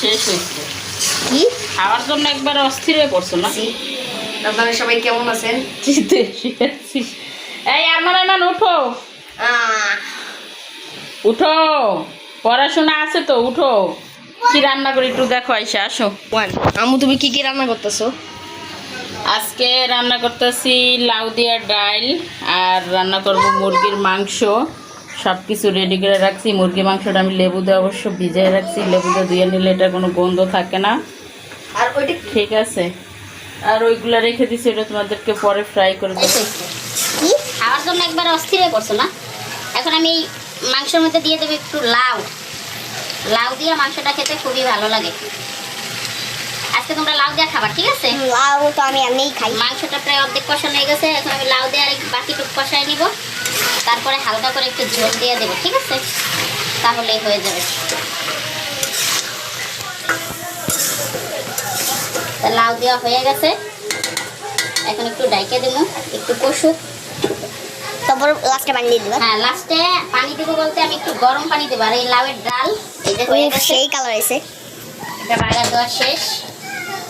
শেষ হয়েছে। কি? খাওয়ার জন্য একবার অস্থির হয়ে পড়ছো না? আপনারা সবাই কেমন আছেন? এই আমার এমন উঠো। উঠো। পড়াশোনা আছে তো উঠো। কি রান্না করি একটু দেখো আইসা আসো। ওয়ান। আমু তুমি কি কি রান্না করতেছো? আজকে রান্না করতেছি লাউ দিয়া ডাল আর রান্না করব মুরগির মাংস। সব কিছু রেডি করে রাখছি। মুরগি মাংসটা আমি লেবু দিয়ে অবশ্য ভিজিয়ে রাখছি। লেবু দিয়ে ধুয়ে নিলে এটা কোনো গন্ধ থাকে না। আর ওইটা ঠিক আছে। আর ওইগুলো রেখে দিছি ওটা তোমাদেরকে পরে ফ্রাই করে দেবো। খাওয়ার জন্য একবার অস্থির হয়ে পড়ছো না? এখন আমি এই মাংসের মধ্যে দিয়ে দেবো একটু লাউ। লাউ দিয়ে মাংসটা খেতে খুবই ভালো লাগে। আজকে তোমরা লাউ দিয়ে খাবার ঠিক আছে? লাউ তো আমি এমনিই খাই। মাংসটা প্রায় অর্ধেক কষানো হয়ে গেছে। এখন আমি লাউ দিয়ে আর একটু বাকিটুকু কষাই নিব। তারপরে হালকা করে একটু ঝোল দিয়ে দেবো ঠিক আছে? তাহলেই হয়ে যাবে। তা লাউ দেওয়া হয়ে গেছে। এখন একটু ডাইকে দেবো একটু কষুক। তারপর লাস্টে পানি দিয়ে দিবা। হ্যাঁ লাস্টে পানি দেবো বলতে আমি একটু গরম পানি দেবো আর এই লাউয়ের ডাল হয়ে সেই কালার এসে এটা বাগার দেওয়া শেষ।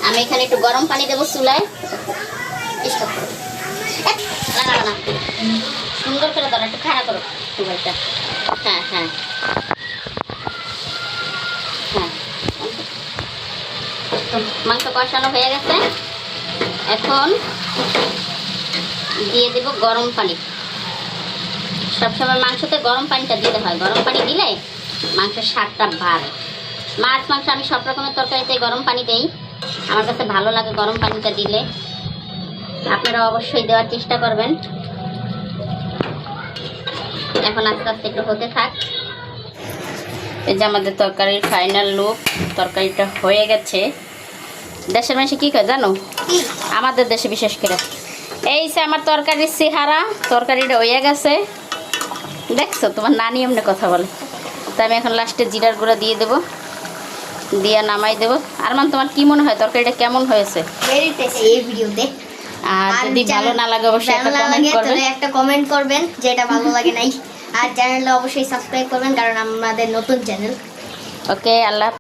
আমি এখানে একটু গরম পানি দেবো চুলায়। করো। না সুন্দর করে ধরো একটু খাড়া করো। মোবাইলটা। হ্যাঁ হ্যাঁ। হ্যাঁ। মাংস কষানো হয়ে গেছে। এখন দিয়ে দেব গরম পানি। সবসময় মাংসতে গরম পানিটা দিতে হয়। গরম পানি দিলে মাংসের স্বাদটা বাড়ে। মাছ, মাংস আমি সব রকমের তরকারিতে গরম পানি দেই। আমার কাছে ভালো লাগে গরম পানিটা দিলে। আপনারা অবশ্যই দেওয়ার চেষ্টা করবেন। এখন আস্তে আস্তে একটু হতে থাক। এই যে আমাদের তরকারির ফাইনাল লুক তরকারিটা হয়ে গেছে। দেশের মানুষে কী কয় জানো? আমাদের দেশে বিশেষ করে। এই যে আমার তরকারির চেহারা তরকারিটা হয়ে গেছে। দেখছ তোমার নানি এমনি কথা বলে। তো আমি এখন লাস্টে জিরার গুঁড়া দিয়ে দেবো। দিয়ে নামাই দেবো। আর মান তোমার কি মনে হয় তরকারিটা কেমন হয়েছে? এই ভিডিওতে। আর যদি ভালো না লাগে অবশ্যই একটা কমেন্ট লাগে একটা কমেন্ট করবেন যে এটা ভালো লাগে নাই। আর চ্যানেলটা অবশ্যই সাবস্ক্রাইব করবেন কারণ আমাদের নতুন চ্যানেল ওকে আল্লাহ